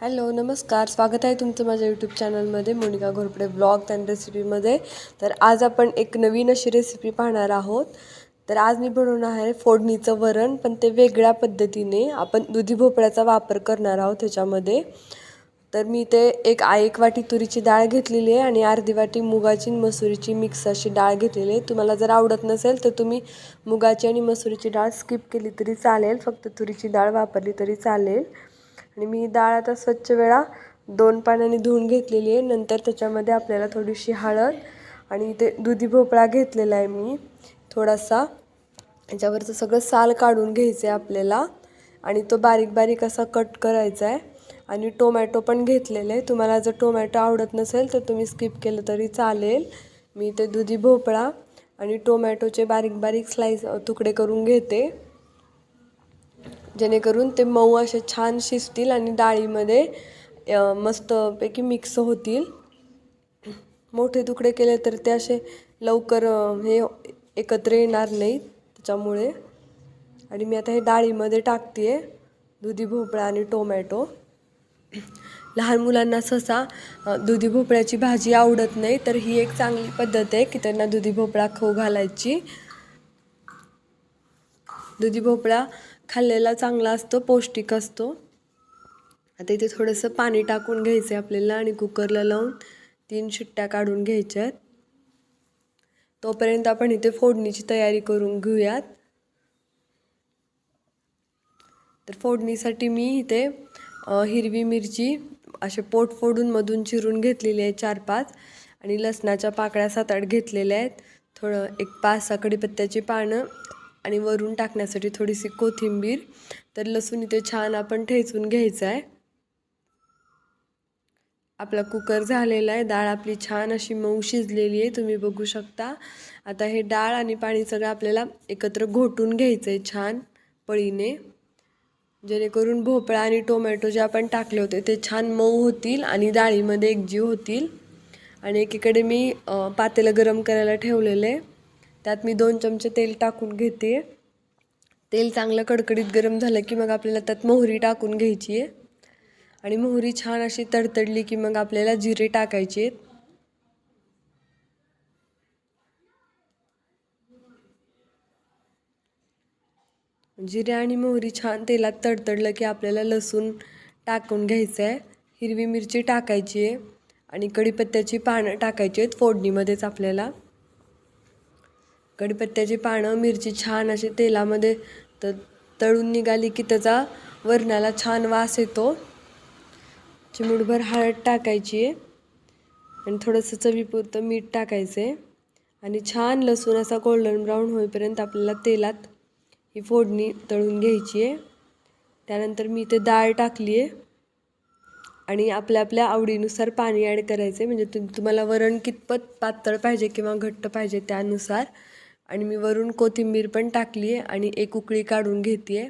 Hello नमस्कार. स्वागत आहे तुमचं माझ्या यूट्यूब चॅनलमध्ये मोनिका घोरपडे ब्लॉग अँड रेसिपीमध्ये तर आज आपण एक नवीन अशी रेसिपी पाहणार आहोत. तर आज मी बनवणार आहे फोडणीचं वरण पण ते वेगळ्या पद्धतीने आपण दुधी भोपळ्याचा वापर करणार आहोत त्याच्यामध्ये तर मी ते एक आ एक वाटी तुरीची डाळ घेतलेली आहे आणि अर्धी वाटी मुगाची आणि मसुरीची मिक्स अशी डाळ घेतलेली आहे. तुम्हाला जर आवडत नसेल तर तुम्ही मुगाची आणि मसुरीची डाळ स्किप केली तरी चालेल. फक्त तुरीची डाळ वापरली तरी चालेल. आणि मी डाळ आता स्वच्छ वेळा दोन पाण्याने धुवून घेतलेली आहे. नंतर त्याच्यामध्ये आपल्याला थोडीशी हळद आणि ते दुधी भोपळा घेतलेला आहे मी. थोडासा. याच्यावरचं सगळं साल काढून घ्यायचं आहे आपल्याला. आणि तो बारीक बारीक असा कट करायचा आहे आणि टोमॅटो पण घेतलेलं आहे. तुम्हाला जर टोमॅटो आवडत नसेल तर तुम्ही स्किप केलं तरी चालेल. मी ते दुधी भोपळा आणि टोमॅटोचे बारीक बारीक स्लाईस तुकडे करून घेते. जेणेकरून ते मऊ असे छान शिजतील आणि डाळीमध्ये मस्तपैकी मिक्स होतील. मोठे तुकडे केले तर ते असे लवकर हे एकत्र येणार नाहीत त्याच्यामुळे. आणि मी आता हे डाळीमध्ये टाकते आहे दुधी भोपळा आणि टोमॅटो. लहान मुलांना सहसा दुधी भोपळ्याची भाजी आवडत नाही तर ही एक चांगली पद्धत आहे की त्यांना दुधी भोपळा खाऊ घालायची. दुधी भोपळा खाल्लेला चांगला असतो पौष्टिक असतो. आता इथे थोडंसं पाणी टाकून घ्यायचं आहे आपल्याला आणि कुकरला लावून तीन शिट्ट्या काढून घ्यायच्या आहेत. तोपर्यंत आपण इथे फोडणीची तयारी करून घेऊयात. तर फोडणीसाठी मी इथे हिरवी मिरची असे पोट फोडून मधून चिरून घेतलेली आहे चार पाच आणि लसणाच्या पाकळ्या सात आठ घेतलेल्या आहेत. थोडं एक पाच सहा कढीपत्त्याची पानं आणि वरून टाकण्यासाठी थोडीशी कोथिंबीर तर लसूण इथे छान आपण ठेचून घ्यायचं आहे आपला कुकर झालेला आहे डाळ आपली छान अशी मऊ शिजलेली आहे तुम्ही बघू शकता. आता हे डाळ आणि पाणी सगळं आपल्याला एकत्र घोटून घ्यायचं आहे छान पळीने. जेणेकरून भोपळा आणि टोमॅटो जे आपण टाकले होते ते छान मऊ होतील आणि डाळीमध्ये एकजीव होतील. आणि एकीकडे मी पातेलं गरम करायला ठेवलेलं आहे. त्यात मी दोन चमचे तेल टाकून घेते. तेल चांगलं कडकडीत गरम झालं की मग आपल्याला त्यात मोहरी टाकून घ्यायची आहे. आणि मोहरी छान अशी तडतडली की मग आपल्याला जिरे टाकायचे आहेत. जिरे आणि मोहरी छान तेलात तडतडलं की आपल्याला लसूण टाकून घ्यायचं आहे. हिरवी मिरची टाकायची आहे. आणि कढीपत्त्याची पानं टाकायची आहेत फोडणीमध्येच आपल्याला. कढीपत्त्याची पानं मिरची छान अशी तेलामध्ये त तळून निघाली की त्याचा वरणाला छान वास येतो. चिमूटभर हळद टाकायची आहे आणि थोडंसं चवीपुरतं मीठ टाकायचं. आहे आणि छान लसूण असा गोल्डन ब्राऊन होईपर्यंत आपल्याला तेलात ही फोडणी तळून घ्यायची आहे. त्यानंतर मी इथे डाळ टाकली आहे. आणि आपल्या आपल्या आवडीनुसार पाणी ॲड करायचं. आहे म्हणजे तुम तुम्हाला वरण कितपत पातळ पाहिजे किंवा घट्ट पाहिजे त्यानुसार आणि मी वरून कोथिंबीर पण टाकली आहे आणि एक उकळी काढून घेते आहे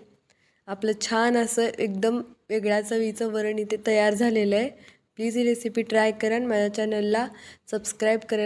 आपलं छान असं एकदम वेगळ्या चवीचं वरण इथे तयार झालेलं आहे. प्लीज ही रेसिपी ट्राय करा आणि माझ्या चॅनलला सबस्क्राईब करायला